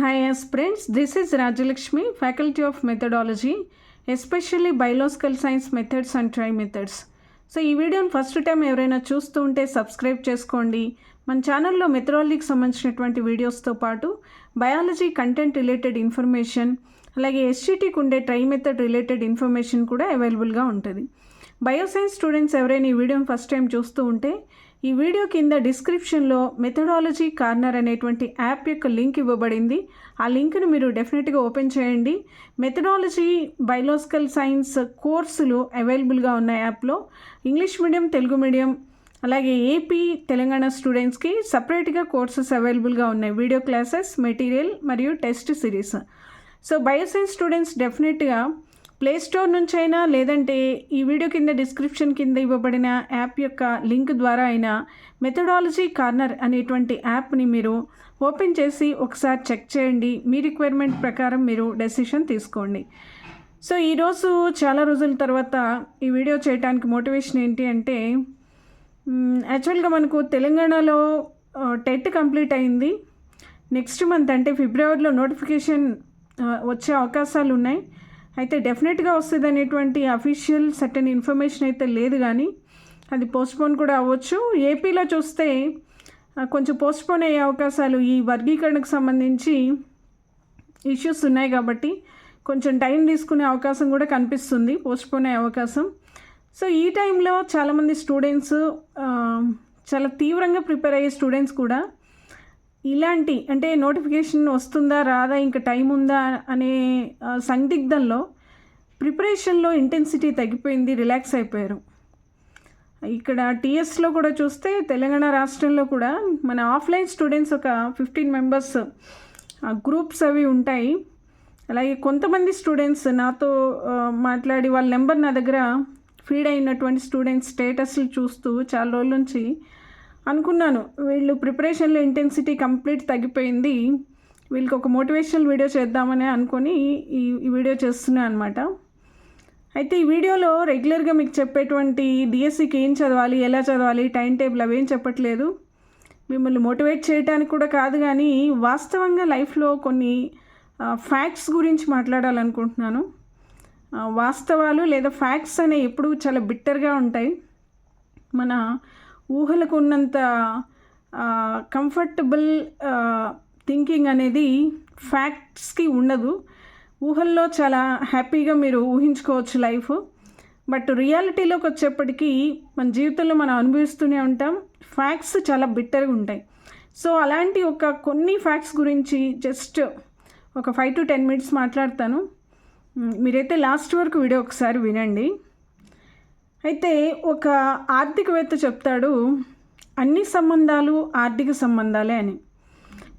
Hi yes friends this is Rajalakshmi faculty of methodology especially Biological science methods and try methods so ఈ వీడియోని first time ఎవరైనా చూస్తూ ఉంటే subscribe చేసుకోండి. మన ఛానల్లో మెథడాలజీకి సంబంధించినటువంటి వీడియోస్తో పాటు బయాలజీ కంటెంట్ రిలేటెడ్ ఇన్ఫర్మేషన్ అలాగే ఎస్జిటికి ఉండే ట్రై మెథడ్ రిలేటెడ్ ఇన్ఫర్మేషన్ కూడా అవైలబుల్గా ఉంటుంది. బయోసైన్స్ స్టూడెంట్స్ ఎవరైనా ఈ వీడియోని ఫస్ట్ టైం చూస్తూ ఉంటే ఈ వీడియో కింద డిస్క్రిప్షన్లో మెథడాలజీ కార్నర్ అనేటువంటి యాప్ యొక్క లింక్ ఇవ్వబడింది. ఆ లింక్ను మీరు డెఫినెట్గా ఓపెన్ చేయండి. మెథడాలజీ బయలాజికల్ సైన్స్ కోర్సులు అవైలబుల్గా ఉన్న యాప్లో ఇంగ్లీష్ మీడియం తెలుగు మీడియం అలాగే ఏపీ తెలంగాణ స్టూడెంట్స్కి సపరేట్గా కోర్సెస్ అవైలబుల్గా ఉన్నాయి. వీడియో క్లాసెస్ మెటీరియల్ మరియు test series. So bioscience students డెఫినెట్గా ప్లే స్టోర్ నుంచైనా లేదంటే ఈ వీడియో కింద డిస్క్రిప్షన్ కింద ఇవ్వబడిన యాప్ యొక్క లింక్ ద్వారా అయినా మెథడాలజీ కార్నర్ అనేటువంటి యాప్ని మీరు ఓపెన్ చేసి ఒకసారి చెక్ చేయండి. మీ రిక్వైర్మెంట్ ప్రకారం మీరు డెసిషన్ తీసుకోండి. సో ఈరోజు చాలా రోజుల తర్వాత ఈ వీడియో చేయడానికి మోటివేషన్ ఏంటి అంటే యాక్చువల్గా మనకు తెలంగాణలో టెట్ కంప్లీట్ అయింది. నెక్స్ట్ మంత్ అంటే ఫిబ్రవరిలో నోటిఫికేషన్ వచ్చే అవకాశాలు ఉన్నాయి. అయితే డెఫినెట్గా వస్తుంది అనేటువంటి అఫీషియల్ సర్టెన్ ఇన్ఫర్మేషన్ అయితే లేదు కానీ అది పోస్ట్పోన్ కూడా అవ్వచ్చు. ఏపీలో చూస్తే కొంచెం పోస్ట్పోన్ అయ్యే అవకాశాలు ఈ వర్గీకరణకు సంబంధించి ఇష్యూస్ ఉన్నాయి కాబట్టి కొంచెం టైం తీసుకునే అవకాశం కూడా కనిపిస్తుంది పోస్ట్పోన్ అయ్యే అవకాశం. సో ఈ టైంలో చాలామంది స్టూడెంట్స్ చాలా తీవ్రంగా ప్రిపేర్ అయ్యే స్టూడెంట్స్ కూడా ఇలాంటి అంటే నోటిఫికేషన్ వస్తుందా రాదా ఇంకా టైం ఉందా అనే సందిగ్ధంలో ప్రిపరేషన్లో ఇంటెన్సిటీ తగ్గిపోయింది రిలాక్స్ అయిపోయారు. ఇక్కడ టీఎస్లో కూడా చూస్తే తెలంగాణ రాష్ట్రంలో కూడా మన ఆఫ్లైన్ స్టూడెంట్స్ ఒక ఫిఫ్టీన్ మెంబర్స్ గ్రూప్స్ అవి ఉంటాయి. అలాగే కొంతమంది స్టూడెంట్స్ నాతో మాట్లాడి వాళ్ళ నెంబర్ నా దగ్గర ఫీడ్ అయినటువంటి స్టూడెంట్స్ స్టేటస్లు చూస్తూ చాలా రోజుల నుంచి అనుకున్నాను. వీళ్ళు ప్రిపరేషన్లో ఇంటెన్సిటీ కంప్లీట్ తగ్గిపోయింది. వీళ్ళకి ఒక మోటివేషనల్ వీడియో చేద్దామని అనుకొని ఈ ఈ వీడియో చేస్తున్నాను అనమాట అయితే ఈ వీడియోలో రెగ్యులర్గా మీకు చెప్పేటువంటి డిఎస్సికి ఏం చదవాలి ఎలా చదవాలి టైం టేబుల్ అవేం చెప్పట్లేదు. మిమ్మల్ని మోటివేట్ చేయడానికి కూడా కాదు కానీ వాస్తవంగా లైఫ్లో కొన్ని ఫ్యాక్ట్స్ గురించి మాట్లాడాలనుకుంటున్నాను. వాస్తవాలు లేదా ఫ్యాక్ట్స్ అనేవి ఎప్పుడు చాలా బిట్టర్గా ఉంటాయి. మన ఊహలకు ఉన్నంత కంఫర్టబుల్ థింకింగ్ అనేది ఫ్యాక్ట్స్కి ఉండదు. ఊహల్లో చాలా హ్యాపీగా మీరు ఊహించుకోవచ్చు లైఫ్. బట్ రియాలిటీలోకి వచ్చేప్పటికీ మన జీవితంలో మనం అనుభవిస్తూనే ఉంటాం. ఫ్యాక్ట్స్ చాలా బిట్టర్గా ఉంటాయి. సో అలాంటి ఒక కొన్ని ఫ్యాక్ట్స్ గురించి జస్ట్ ఒక ఫైవ్ టు టెన్ మినిట్స్ మాట్లాడతాను. మీరైతే లాస్ట్ వరకు వీడియో ఒకసారి వినండి. అయితే ఒక ఆర్థికవేత్త చెప్తాడు అన్ని సంబంధాలు ఆర్థిక సంబంధాలే అని.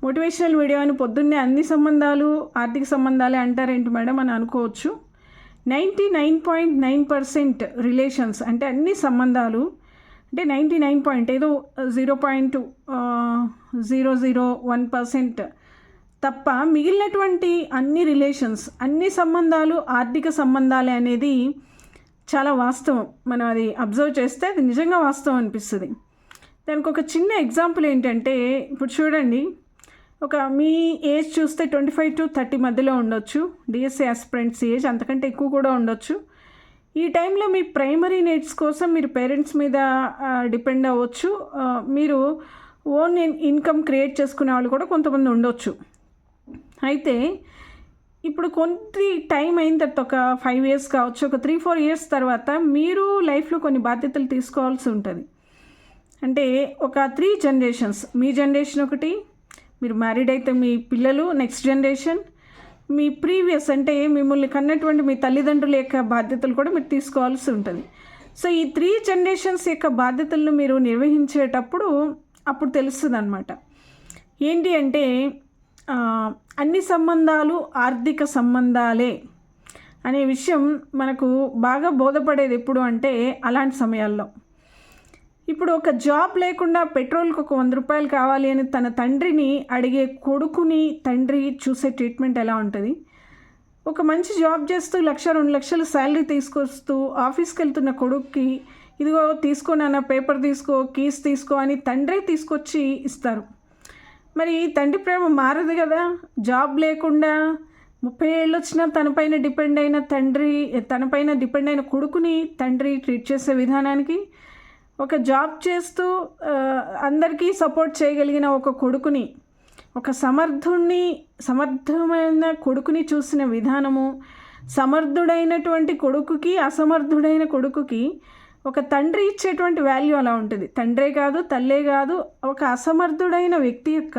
మోటివేషనల్ వీడియో అని పొద్దున్నే అన్ని సంబంధాలు ఆర్థిక సంబంధాలే అంటారేంటి మేడం అని అనుకోవచ్చు. Ninety nine point nine percent relations అంటే అన్ని సంబంధాలు అంటే నైంటీ నైన్ పాయింట్ ఏదో zero point zero zero one percent తప్ప మిగిలినటువంటి అన్ని రిలేషన్స్ అన్ని సంబంధాలు ఆర్థిక సంబంధాలే అనేది చాలా వాస్తవం. మనం అది అబ్జర్వ్ చేస్తే అది నిజంగా వాస్తవం అనిపిస్తుంది. దానికి ఒక చిన్న ఎగ్జాంపుల్ ఏంటంటే ఇప్పుడు చూడండి. ఒక మీ ఏజ్ చూస్తే ట్వంటీ ఫైవ్ టు థర్టీ మధ్యలో ఉండొచ్చు. డిఎస్సి ఆస్పిరెంట్స్ ఏజ్ అంతకంటే ఎక్కువ కూడా ఉండొచ్చు. ఈ టైంలో మీ ప్రైమరీ నీడ్స్ కోసం మీరు పేరెంట్స్ మీద డిపెండ్ అవ్వచ్చు. మీరు ఓన్ ఇన్కమ్ క్రియేట్ చేసుకునే వాళ్ళు కూడా కొంతమంది ఉండొచ్చు. అయితే ఇప్పుడు కొన్ని టైం అయిన తర్వాత ఒక ఫైవ్ ఇయర్స్ కావచ్చు ఒక త్రీ ఫోర్ ఇయర్స్ తర్వాత మీరు లైఫ్లో కొన్ని బాధ్యతలు తీసుకోవాల్సి ఉంటుంది. అంటే ఒక త్రీ జనరేషన్స్ మీ జనరేషన్ ఒకటి మీరు మ్యారీడ్ అయితే మీ పిల్లలు నెక్స్ట్ జనరేషన్ మీ ప్రీవియస్ అంటే మిమ్మల్ని కన్నటువంటి మీ తల్లిదండ్రుల యొక్క బాధ్యతలు కూడా మీరు తీసుకోవాల్సి ఉంటుంది. సో ఈ త్రీ జనరేషన్స్ యొక్క బాధ్యతలను మీరు నిర్వహించేటప్పుడు అప్పుడు తెలుస్తుంది అనమాట ఏంటి అంటే అన్ని సంబంధాలు ఆర్థిక సంబంధాలే అనే విషయం మనకు బాగా బోధపడేది ఎప్పుడు అంటే అలాంటి సమయాల్లో. ఇప్పుడు ఒక జాబ్ లేకుండా పెట్రోల్కి ఒక వంద రూపాయలు కావాలి అని తన తండ్రిని అడిగే కొడుకుని తండ్రి చూసే ట్రీట్మెంట్ ఎలా ఉంటుంది? ఒక మంచి జాబ్ చేస్తూ లక్ష రెండు లక్షలు శాలరీ తీసుకొస్తూ ఆఫీస్కి వెళ్తున్న కొడుక్కి ఇదిగో తీసుకోనన్న పేపర్ తీసుకో కీస్ తీసుకో అని తండ్రే తీసుకొచ్చి ఇస్తారు. మరి తండ్రి ప్రేమ మారదు కదా. జాబ్ లేకుండా ముప్పై ఏళ్ళు వచ్చినా తనపైన డిపెండ్ అయిన తండ్రి తనపైన డిపెండ్ అయిన కొడుకుని తండ్రి ట్రీట్ చేసే విధానానికి ఒక జాబ్ చేస్తూ అందరికీ సపోర్ట్ చేయగలిగిన ఒక కొడుకుని ఒక సమర్థుణ్ణి సమర్థమైన కొడుకుని చూసిన విధానము సమర్థుడైనటువంటి కొడుకుకి అసమర్థుడైన కొడుకుకి ఒక తండ్రి ఇచ్చేటువంటి వాల్యూ అలా ఉంటుంది. తండ్రే కాదు తల్లే కాదు ఒక అసమర్థుడైన వ్యక్తి యొక్క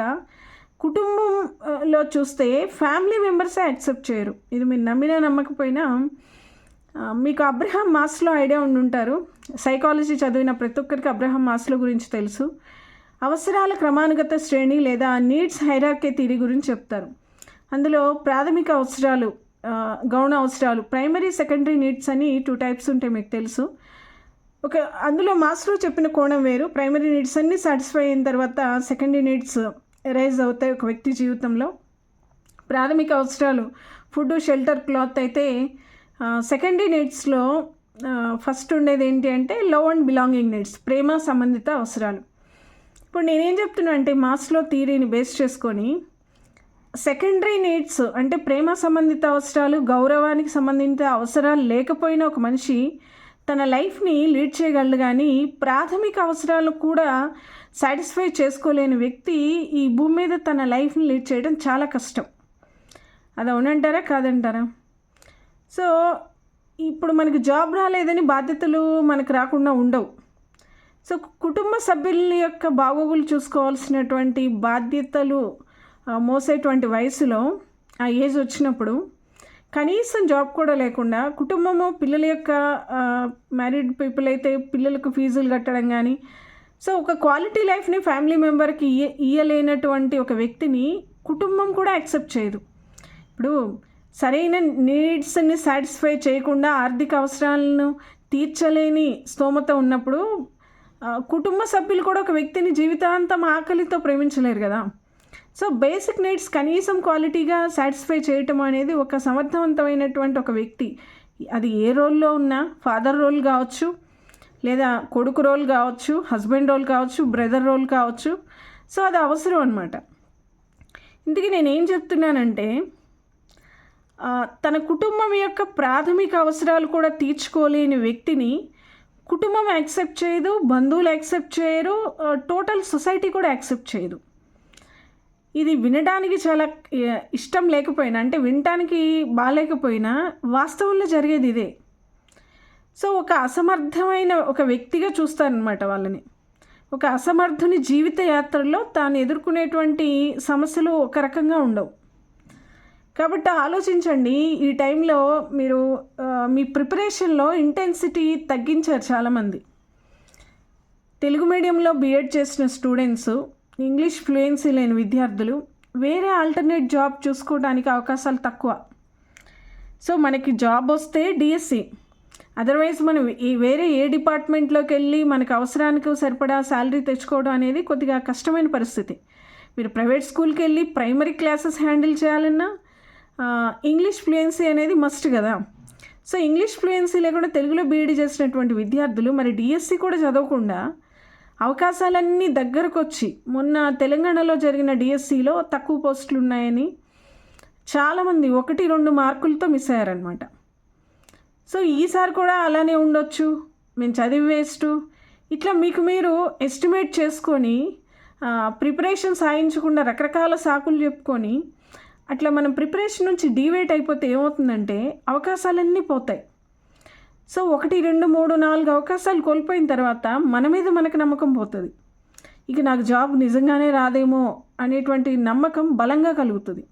కుటుంబంలో చూస్తే ఫ్యామిలీ మెంబర్సే యాక్సెప్ట్ చేయరు. ఇది మీరు నమ్మినా నమ్మకపోయినా మీకు అబ్రహాం మాస్లో ఐడియా ఉండి ఉంటారు. సైకాలజీ చదివిన ప్రతి ఒక్కరికి అబ్రహాం మాస్లో గురించి తెలుసు. అవసరాల క్రమానుగత శ్రేణి లేదా నీడ్స్ హైరాకే తీరి గురించి చెప్తారు. అందులో ప్రాథమిక అవసరాలు గౌణ అవసరాలు ప్రైమరీ సెకండరీ నీడ్స్ అని టూ టైప్స్ ఉంటాయి మీకు తెలుసు. ఒక అందులో మాస్లో చెప్పిన కోణం వేరు. ప్రైమరీ నీడ్స్ అన్నీ సాటిస్ఫై అయిన తర్వాత సెకండరీ నీడ్స్ రైజ్ అవుతాయి ఒక వ్యక్తి జీవితంలో. ప్రాథమిక అవసరాలు ఫుడ్ షెల్టర్ క్లాత్ అయితే సెకండరీ నీడ్స్లో ఫస్ట్ ఉండేది ఏంటి అంటే లవ్ అండ్ బిలాంగింగ్ నీడ్స్ ప్రేమ సంబంధిత అవసరాలు. ఇప్పుడు నేనేం చెప్తున్నా అంటే మాస్లో థీరీని బేస్ చేసుకొని సెకండరీ నీడ్స్ అంటే ప్రేమ సంబంధిత అవసరాలు గౌరవానికి సంబంధిత అవసరాలు లేకపోయినా ఒక మనిషి తన లైఫ్ని లీడ్ చేయగలడు కానీ ప్రాథమిక అవసరాలు కూడా సాటిస్ఫై చేసుకోలేని వ్యక్తి ఈ భూమి మీద తన లైఫ్ని లీడ్ చేయడం చాలా కష్టం. అది అవునంటారా? కాదంటారా? సో ఇప్పుడు మనకి జాబ్ రాలేదని బాధ్యతలు మనకు రాకుండా ఉండవు. సో కుటుంబ సభ్యుల యొక్క బాగోగులు చూసుకోవాల్సినటువంటి బాధ్యతలు మోసేటువంటి వయసులో ఆ ఏజ్ వచ్చినప్పుడు కనీసం జాబ్ కూడా లేకుండా కుటుంబము పిల్లల యొక్క మ్యారీడ్ పీపుల్ అయితే పిల్లలకు ఫీజులు కట్టడం కానీ సో ఒక క్వాలిటీ లైఫ్ని ఫ్యామిలీ మెంబర్కి ఇయ్య ఇయ్యలేనటువంటి ఒక వ్యక్తిని కుటుంబం కూడా యాక్సెప్ట్ చేయదు. ఇప్పుడు సరైన నీడ్స్ని సాటిస్ఫై చేయకుండా ఆర్థిక అవసరాలను తీర్చలేని స్తోమత ఉన్నప్పుడు కుటుంబ సభ్యులు కూడా ఒక వ్యక్తిని జీవితాంతం ఆకలితో ప్రేమించలేరు కదా. సో బేసిక్ నీడ్స్ కనీసం క్వాలిటీగా సాటిస్ఫై చేయటం అనేది ఒక సమర్థవంతమైనటువంటి ఒక వ్యక్తి. అది ఏ రోల్లో ఉన్నా ఫాదర్ రోల్ కావచ్చు లేదా కొడుకు రోల్ కావచ్చు హస్బెండ్ రోల్ కావచ్చు బ్రదర్ రోల్ కావచ్చు. సో అది అవసరం అనమాట ఇందుకే నేను ఏం చెప్తున్నానంటే తన కుటుంబం యొక్క ప్రాథమిక అవసరాలు కూడా తీర్చుకోలేని వ్యక్తిని కుటుంబం యాక్సెప్ట్ చేయదు బంధువులు యాక్సెప్ట్ చేయరు టోటల్ సొసైటీ కూడా యాక్సెప్ట్ చేయదు. ఇది వినడానికి చాలా ఇష్టం లేకపోయినా అంటే వినటానికి బాగాలేకపోయినా వాస్తవంలో జరిగేది ఇదే. సో ఒక అసమర్థమైన ఒక వ్యక్తిగా చూస్తారనమాట వాళ్ళని. ఒక అసమర్థుని జీవిత యాత్రలో తాను ఎదుర్కొనేటువంటి సమస్యలు ఒక రకంగా ఉండవు. కాబట్టి ఆలోచించండి ఈ టైంలో మీరు మీ ప్రిపరేషన్లో ఇంటెన్సిటీ తగ్గించారు చాలామంది. తెలుగు మీడియంలో బీఎడ్ చేసిన స్టూడెంట్స్ ఇంగ్లీష్ ఫ్లూయెన్సీ లేని విద్యార్థులు వేరే ఆల్టర్నేట్ జాబ్ చూసుకోవడానికి అవకాశాలు తక్కువ. సో మనకి జాబ్ వస్తే డిఎస్సి అదర్వైజ్ మనం ఈ వేరే ఏ డిపార్ట్మెంట్లోకి వెళ్ళి మనకు అవసరానికి సరిపడా శాలరీ తెచ్చుకోవడం అనేది కొద్దిగా కష్టమైన పరిస్థితి. మీరు ప్రైవేట్ స్కూల్కి వెళ్ళి ప్రైమరీ క్లాసెస్ హ్యాండిల్ చేయాలన్నా ఇంగ్లీష్ ఫ్లూయెన్సీ అనేది మస్ట్ కదా. సో ఇంగ్లీష్ ఫ్లూయెన్సీ లేకుండా తెలుగులో బీఈడి చేసినటువంటి విద్యార్థులు మరి డిఎస్సి కూడా చదవకుండా అవకాశాలన్నీ దగ్గరకు వచ్చి మొన్న తెలంగాణలో జరిగిన డిఎస్సిలో తక్కువ పోస్టులు ఉన్నాయని చాలామంది ఒకటి రెండు మార్కులతో మిస్ అయ్యారనమాట సో ఈసారి కూడా అలానే ఉండొచ్చు. మేము చదివి వేస్ట్. ఇట్లా మీకు మీరు ఎస్టిమేట్ చేసుకొని ప్రిపరేషన్ సాయించకుండా రకరకాల సాకులు చెప్పుకొని అట్లా మనం ప్రిపరేషన్ నుంచి డివేట్ అయిపోతే ఏమవుతుందంటే అవకాశాలన్నీ పోతాయి. సో ఒకటి రెండు మూడు నాలుగు అవకాశాలు కోల్పోయిన తర్వాత మన మీద మనకు నమ్మకం పోతుంది. ఇక నాకు జాబ్ నిజంగానే రాదేమో అనేటువంటి నమ్మకం బలంగా కలుగుతుంది.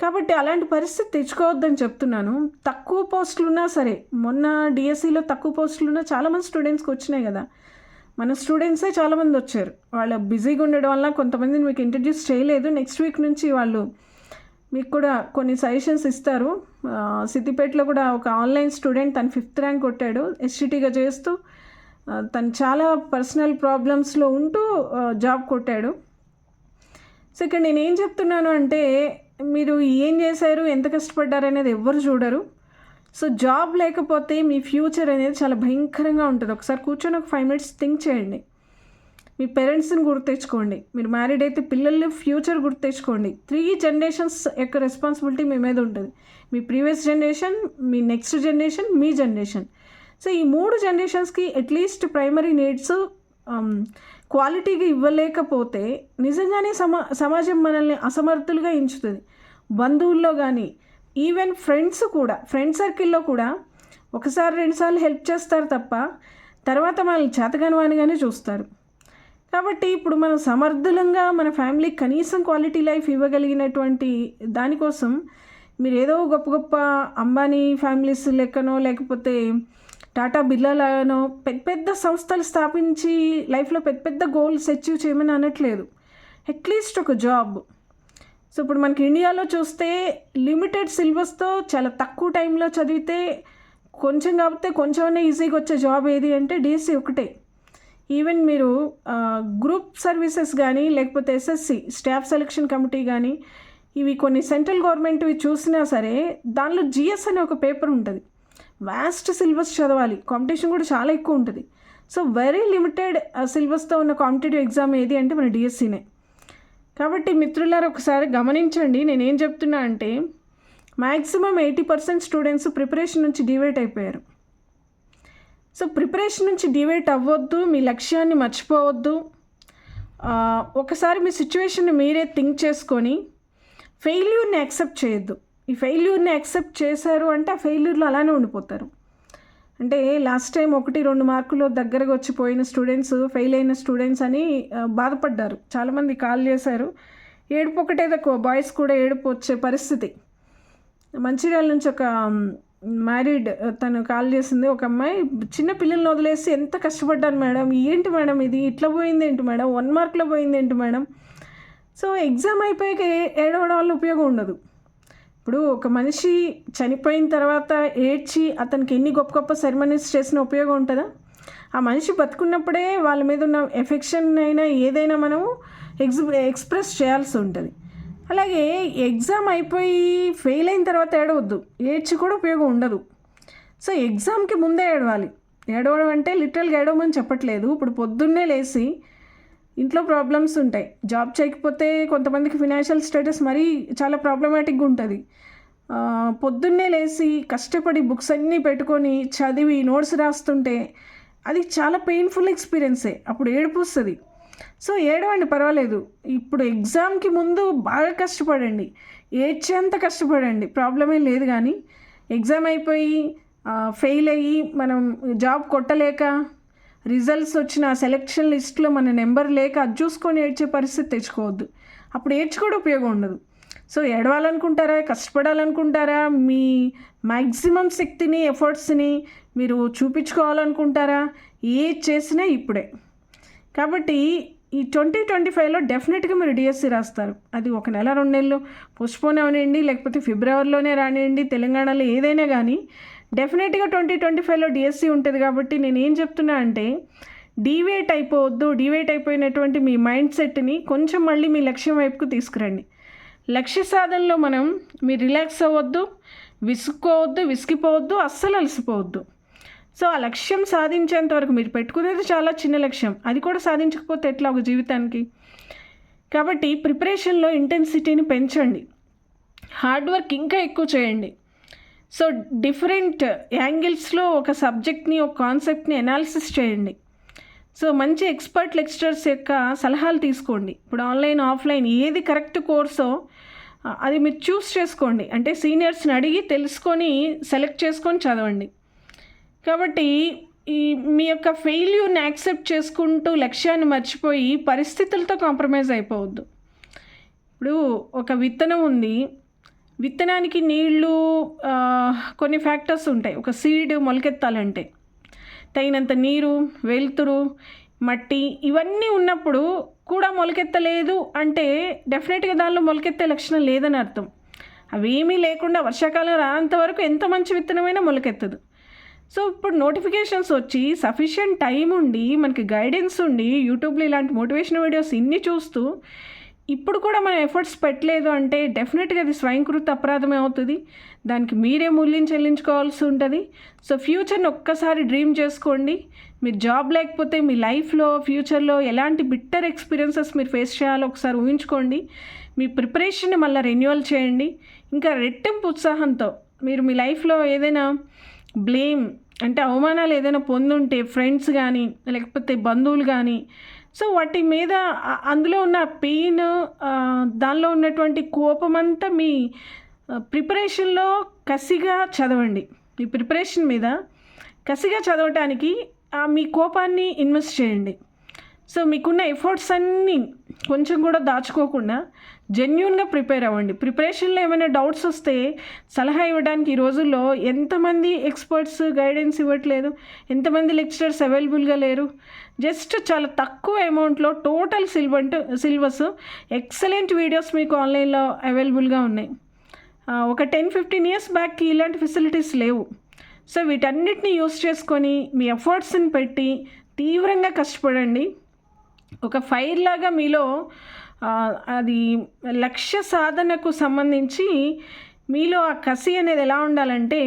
కాబట్టి అలాంటి పరిస్థితి తెచ్చుకోవద్దని చెప్తున్నాను. తక్కువ పోస్టులున్నా సరే మొన్న డిఎస్సిలో తక్కువ పోస్టులున్నా చాలామంది స్టూడెంట్స్కి వచ్చినాయి కదా. మన స్టూడెంట్సే చాలామంది వచ్చారు. వాళ్ళ బిజీగా ఉండడం వల్ల కొంతమందిని మీకు ఇంట్రడ్యూస్ చేయలేదు. నెక్స్ట్ వీక్ నుంచి వాళ్ళు మీకు కూడా కొన్ని సజెషన్స్ ఇస్తారు. సిద్దిపేటలో కూడా ఒక ఆన్లైన్ స్టూడెంట్ తను ఫిఫ్త్ ర్యాంక్ కొట్టాడు. ఎస్టీటీగా చేస్తూ తను చాలా పర్సనల్ ప్రాబ్లమ్స్లో ఉంటూ జాబ్ కొట్టాడు. సో ఇక్కడ నేను ఏం చెప్తున్నాను అంటే మీరు ఏం చేశారు ఎంత కష్టపడ్డారు అనేది ఎవ్వరు చూడరు. సో జాబ్ లేకపోతే మీ ఫ్యూచర్ అనేది చాలా భయంకరంగా ఉంటుంది. ఒకసారి కూర్చొని ఒక ఫైవ్ మినిట్స్ థింక్ చేయండి. మీ పేరెంట్స్ని గుర్తెచ్చుకోండి మీరు మ్యారీడ్ అయితే పిల్లల్ని ఫ్యూచర్ గుర్తెచ్చుకోండి త్రీ జనరేషన్స్ యొక్క రెస్పాన్సిబిలిటీ మీ మీద ఉంటుంది. మీ ప్రీవియస్ జనరేషన్ మీ నెక్స్ట్ జనరేషన్ మీ జనరేషన్. సో ఈ మూడు జనరేషన్స్కి అట్లీస్ట్ ప్రైమరీ నీడ్స్ క్వాలిటీగా ఇవ్వలేకపోతే నిజంగానే సమా సమాజం మనల్ని అసమర్థులుగా ఎంచుతుంది. బంధువుల్లో కానీ ఈవెన్ ఫ్రెండ్స్ కూడా ఫ్రెండ్ సర్కిల్లో కూడా ఒకసారి రెండుసార్లు హెల్ప్ చేస్తారు తప్ప తర్వాత మనల్ని చేతగాని వానిగానే చూస్తారు. కాబట్టి ఇప్పుడు మనం సమర్థులంగా మన ఫ్యామిలీకి కనీసం క్వాలిటీ లైఫ్ ఇవ్వగలిగినటువంటి దానికోసం మీరు ఏదో గొప్ప గొప్ప అంబానీ ఫ్యామిలీస్ లెక్కనో లేకపోతే టాటా బిర్లాలాగానో పెద్ద పెద్ద సంస్థలు స్థాపించి లైఫ్లో పెద్ద పెద్ద గోల్స్ అచీవ్ చేయమని అనట్లేదు. అట్లీస్ట్ ఒక జాబ్. సో ఇప్పుడు మనకి ఇండియాలో చూస్తే లిమిటెడ్ సిలబస్తో చాలా తక్కువ టైంలో చదివితే కొంచెం కాకపోతే కొంచెం ఈజీగా వచ్చే జాబ్ ఏది అంటే డిఎస్సి ఒకటే. ఈవెన్ మీరు గ్రూప్ సర్వీసెస్ కానీ లేకపోతే ఎస్ఎస్సి స్టాఫ్ సెలక్షన్ కమిటీ కానీ ఇవి కొన్ని సెంట్రల్ గవర్నమెంట్వి చూసినా సరే దానిలో జిఎస్ అనే ఒక పేపర్ ఉంటుంది. వాస్ట్ సిలబస్ చదవాలి. కాంపిటీషన్ కూడా చాలా ఎక్కువ ఉంటుంది. సో వెరీ లిమిటెడ్ సిలబస్తో ఉన్న కాంపిటేటివ్ ఎగ్జామ్ ఏది అంటే మన డిఎస్సినే కాబట్టి మిత్రులారు ఒకసారి గమనించండి. నేనేం చెప్తున్నా అంటే maximum eighty percent students preparation నుంచి డివైట్ అయిపోయారు. సో ప్రిపరేషన్ నుంచి డివైట్ అవ్వద్దు మీ లక్ష్యాన్ని మర్చిపోవద్దు. ఒకసారి మీ సిచ్యువేషన్ని మీరే థింక్ చేసుకొని ఫెయిల్యూర్ని యాక్సెప్ట్ చేయొద్దు. ఈ ఫెయిల్యూర్ని యాక్సెప్ట్ చేశారు అంటే ఆ ఫెయిల్యూర్లో అలానే ఉండిపోతారు. అంటే లాస్ట్ టైం ఒకటి రెండు మార్కులు దగ్గరగా వచ్చిపోయిన స్టూడెంట్స్ ఫెయిల్ అయిన స్టూడెంట్స్ అని బాధపడ్డారు. చాలామంది కాల్ చేశారు. ఏడుపు ఒకటే తక్కువ బాయ్స్ కూడా ఏడుపు వచ్చే పరిస్థితి. మంచిర్యాల నుంచి ఒక మ్యారీడ్ తను కాల్ చేసింది ఒక అమ్మాయి చిన్న పిల్లల్ని వదిలేసి ఎంత కష్టపడ్డాను మేడం ఏంటి మేడం ఇది ఇట్లా పోయింది ఏంటి మేడం వన్ మార్క్లో పోయింది ఏంటి మేడం. సో ఎగ్జామ్ అయిపోయాక ఏడవడం వల్ల ఉపయోగం ఉండదు. ఇప్పుడు ఒక మనిషి చనిపోయిన తర్వాత ఏడ్చి అతనికి ఎన్ని గొప్ప గొప్ప సెరమనీస్ చేసిన ఉపయోగం ఉంటుందా? ఆ మనిషి బతుకున్నప్పుడే వాళ్ళ మీద ఉన్న ఎఫెక్షన్ అయినా ఏదైనా మనము ఎక్స్ ఎక్స్ప్రెస్ చేయాల్సి ఉంటుంది. అలాగే ఎగ్జామ్ అయిపోయి ఫెయిల్ అయిన తర్వాత ఏడవద్దు. ఏడ్చి కూడా ఉపయోగం ఉండదు. సో ఎగ్జామ్కి ముందే ఏడవాలి. ఏడవడం అంటే లిటరల్గా ఏడవమని చెప్పట్లేదు. ఇప్పుడు పొద్దున్నే లేచి ఇంట్లో ప్రాబ్లమ్స్ ఉంటాయి. జాబ్ చేయకపోతే కొంతమందికి ఫినాన్షియల్ స్టేటస్ మరీ చాలా ప్రాబ్లమాటిక్గా ఉంటుంది. పొద్దున్నే లేచి కష్టపడి బుక్స్ అన్నీ పెట్టుకొని చదివి నోట్స్ రాస్తుంటే అది చాలా పెయిన్ఫుల్ ఎక్స్పీరియన్సే. అప్పుడు ఏడుపు వస్తుంది. సో ఏడవండి పర్వాలేదు. ఇప్పుడు ఎగ్జామ్కి ముందు బాగా కష్టపడండి. ఏడ్చేంత కష్టపడండి. ప్రాబ్లమే లేదు కానీ ఎగ్జామ్ అయిపోయి ఫెయిల్ అయ్యి మనం జాబ్ కొట్టలేక రిజల్ట్స్ వచ్చిన సెలెక్షన్ లిస్ట్లో మన నెంబర్ లేక అది చూసుకొని ఏడ్చే పరిస్థితి తెచ్చుకోవద్దు. అప్పుడు ఏడ్చుకోవడం ఉపయోగం ఉండదు. సో ఏడవాలనుకుంటారా? కష్టపడాలనుకుంటారా? మీ మ్యాక్సిమం శక్తిని ఎఫర్ట్స్ని మీరు చూపించుకోవాలనుకుంటారా? ఏ చేసినా ఇప్పుడే. కాబట్టి ఈ ట్వంటీ ట్వంటీ ఫైవ్లో డెఫినెట్గా మీరు డిఎస్సి రాస్తారు. అది ఒక నెల రెండు నెలలు పోస్ట్పోన్ అవనివ్వండి లేకపోతే ఫిబ్రవరిలోనే రానివ్వండి తెలంగాణలో ఏదైనా కానీ డెఫినెట్గా ట్వంటీ ట్వంటీ ఫైవ్లో డిఎస్సి ఉంటుంది కాబట్టి నేను ఏం చెప్తున్నా అంటే డీవేట్ అయిపోవద్దు డీవేట్ అయిపోయినటువంటి మీ మైండ్ సెట్ని కొంచెం మళ్ళీ మీ లక్ష్యం వైపుకు తీసుకురండి. లక్ష్య సాధనలో మనం మీరు రిలాక్స్ అవ్వద్దు విసుక్కోవద్దు విసిగిపోవద్దు అస్సలు అలసిపోవద్దు. సో ఆ లక్ష్యం సాధించేంత వరకు మీరు పెట్టుకునేది చాలా చిన్న లక్ష్యం. అది కూడా సాధించకపోతే ఎట్లా ఒక జీవితానికి? కాబట్టి ప్రిపరేషన్లో ఇంటెన్సిటీని పెంచండి. హార్డ్ వర్క్ ఇంకా ఎక్కువ చేయండి. సో డిఫరెంట్ యాంగిల్స్లో ఒక సబ్జెక్ట్ని ఒక కాన్సెప్ట్ని అనాలిసిస్ చేయండి. సో మంచి ఎక్స్పర్ట్ లెక్చరర్స్ యొక్క సలహాలు తీసుకోండి. ఇప్పుడు ఆన్లైన్ ఆఫ్లైన్ ఏది కరెక్ట్ కోర్సో అది మీరు చూస్ చేసుకోండి. అంటే సీనియర్స్ని అడిగి తెలుసుకొని సెలెక్ట్ చేసుకొని చదవండి. కాబట్టి ఈ మీ యొక్క ఫెయిల్యూర్ని యాక్సెప్ట్ చేసుకుంటూ లక్ష్యాన్ని మర్చిపోయి పరిస్థితులతో కాంప్రమైజ్ అయిపోవద్దు. ఇప్పుడు ఒక విత్తనం ఉంది. విత్తనానికి నీళ్ళు కొన్ని ఫ్యాక్టర్స్ ఉంటాయి. ఒక సీడ్ మొలకెత్తాలంటే. తగినంత నీరు వెలుతురు మట్టి ఇవన్నీ ఉన్నప్పుడు కూడా మొలకెత్తలేదు అంటే డెఫినెట్గా దానిలో మొలకెత్తే లక్షణం లేదని అర్థం. అవేమీ లేకుండా వర్షాకాలం రానంత వరకు ఎంత మంచి విత్తనమైనా మొలకెత్తదు. సో ఇప్పుడు నోటిఫికేషన్స్ వచ్చి సఫిషియంట్ టైం ఉండి మనకి గైడెన్స్ ఉండి యూట్యూబ్లో ఇలాంటి మోటివేషన్ వీడియోస్ ఇన్ని చూస్తూ ఇప్పుడు కూడా మనం ఎఫర్ట్స్ పెట్టలేదు అంటే డెఫినెట్గా అది స్వయంకృత అపరాధమే అవుతుంది. దానికి మీరే మూల్యం చెల్లించుకోవాల్సి ఉంటుంది. సో ఫ్యూచర్ని ఒక్కసారి డ్రీమ్ చేసుకోండి. మీరు జాబ్ లేకపోతే మీ లైఫ్లో ఫ్యూచర్లో ఎలాంటి బిట్టర్ ఎక్స్పీరియన్సెస్ మీరు ఫేస్ చేయాలో ఒకసారి ఊహించుకోండి. మీ ప్రిపరేషన్ని మళ్ళీ రెన్యువల్ చేయండి. ఇంకా రెట్టింపు ఉత్సాహంతో మీరు మీ లైఫ్లో ఏదైనా బ్లేమ్ అంటే అవమానాలు ఏదైనా పొందుంటే ఫ్రెండ్స్ కానీ లేకపోతే బంధువులు కానీ సో వాటి మీద అందులో ఉన్న పెయిన్ దానిలో ఉన్నటువంటి కోపం అంతా మీ ప్రిపరేషన్లో కసిగా చదవండి. మీ ప్రిపరేషన్ మీద కసిగా చదవటానికి ఆ మీ కోపాన్ని ఇన్వెస్ట్ చేయండి. సో మీకున్న ఎఫర్ట్స్ అన్నీ కొంచెం కూడా దాచుకోకుండా జెన్యున్గా ప్రిపేర్ అవ్వండి. ప్రిపరేషన్లో ఏమైనా డౌట్స్ వస్తే సలహా ఇవ్వడానికి ఈ రోజుల్లో ఎంతమంది ఎక్స్పర్ట్స్ గైడెన్స్ ఇవ్వట్లేదు ఎంతమంది లెక్చరర్స్ అవైలబుల్గా లేరు. జస్ట్ చాలా తక్కువ అమౌంట్లో టోటల్ సిల్బంట్ సిలబస్ ఎక్సలెంట్ వీడియోస్ మీకు ఆన్లైన్లో అవైలబుల్గా ఉన్నాయి. ఒక టెన్ ఫిఫ్టీన్ ఇయర్స్ బ్యాక్కి ఇలాంటి ఫెసిలిటీస్ లేవు. సో వీటన్నిటిని యూస్ చేసుకొని మీ ఎఫర్ట్స్ని పెట్టి తీవ్రంగా కష్టపడండి. ఒక ఫైర్ లాగా మీలో అది లక్ష్య సాధనకు సంబంధించి మీలో ఆ కసి అనేది ఎలా ఉండాలంటే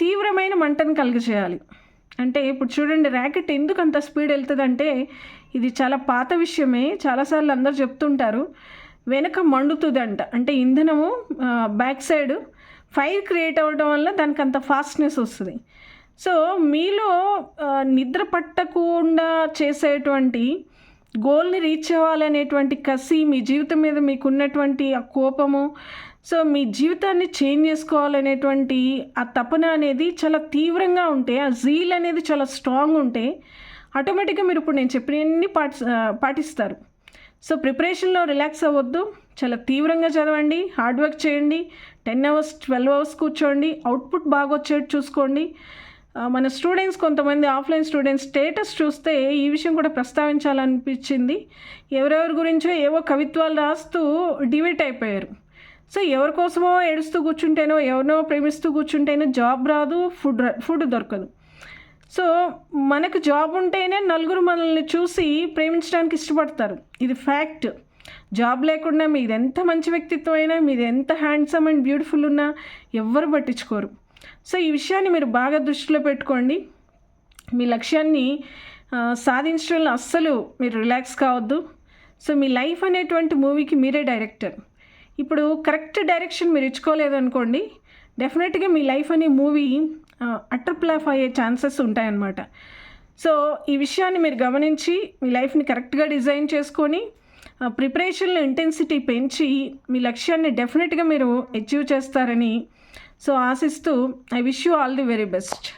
తీవ్రమైన మంటను కలిగజేయాలి. అంటే ఇప్పుడు చూడండి ర్యాకెట్ ఎందుకు అంత స్పీడ్ వెళ్తుందంటే ఇది చాలా పాత విషయమే. చాలాసార్లు అందరు చెప్తుంటారు వెనక మండుతుందంట. అంటే ఇంధనము బ్యాక్ సైడ్ ఫైర్ క్రియేట్ అవ్వడం వల్ల దానికి అంత ఫాస్ట్నెస్ వస్తుంది. సో మీలో నిద్ర పట్టకుండా చేసేటువంటి గోల్ని రీచ్ అవ్వాలనేటువంటి కసి మీ జీవితం మీద మీకు ఉన్నటువంటి ఆ కోపము సో మీ జీవితాన్ని చేంజ్ చేసుకోవాలనేటువంటి ఆ తపన అనేది చాలా తీవ్రంగా ఉంటే ఆ జీల్ అనేది చాలా స్ట్రాంగ్ ఉంటే ఆటోమేటిక్గా మీరు ఇప్పుడు నేను చెప్పినవన్నీ పాటి పాటిస్తారు. సో ప్రిపరేషన్లో రిలాక్స్ అవ్వద్దు చాలా తీవ్రంగా చదవండి హార్డ్ వర్క్ చేయండి టెన్ అవర్స్ ట్వెల్వ్ అవర్స్ కూర్చోండి అవుట్పుట్ బాగా వచ్చేట్టు చూసుకోండి. మన స్టూడెంట్స్ కొంతమంది ఆఫ్లైన్ స్టూడెంట్స్ స్టేటస్ చూస్తే ఈ విషయం కూడా ప్రస్తావించాలనిపించింది. ఎవరెవరి గురించో ఏవో కవిత్వాలు రాస్తూ డివేట్ అయిపోయారు. సో ఎవరి కోసమో ఏడుస్తూ కూర్చుంటేనో ఎవరినో ప్రేమిస్తూ కూర్చుంటేనో జాబ్ రాదు ఫుడ్ ఫుడ్ దొరకదు. సో మనకు జాబ్ ఉంటేనే నలుగురు మనల్ని చూసి ప్రేమించడానికి ఇష్టపడతారు. ఇది ఫ్యాక్ట్ జాబ్ లేకుండా మీది ఎంత మంచి వ్యక్తిత్వం అయినా మీది ఎంత హ్యాండ్సమ్ అండ్ బ్యూటిఫుల్ ఉన్నా ఎవ్వరు పట్టించుకోరు. సో ఈ విషయాన్ని మీరు బాగా దృష్టిలో పెట్టుకోండి. మీ లక్ష్యాన్ని సాధించడంలో అస్సలు మీరు రిలాక్స్ కావద్దు. సో మీ లైఫ్ అనేటువంటి మూవీకి మీరే డైరెక్టర్. ఇప్పుడు కరెక్ట్ డైరెక్షన్ మీరు ఇచ్చుకోలేదు అనుకోండి డెఫినెట్గా మీ లైఫ్ అనే మూవీ అటర్ప్లాఫ్ అయ్యే ఛాన్సెస్ ఉంటాయన్నమాట. సో ఈ విషయాన్ని మీరు గమనించి మీ లైఫ్ని కరెక్ట్గా డిజైన్ చేసుకొని ప్రిపరేషన్లో ఇంటెన్సిటీ పెంచి మీ లక్ష్యాన్ని డెఫినెట్గా మీరు అచీవ్ చేస్తారని So, as is to, I wish you all the very best.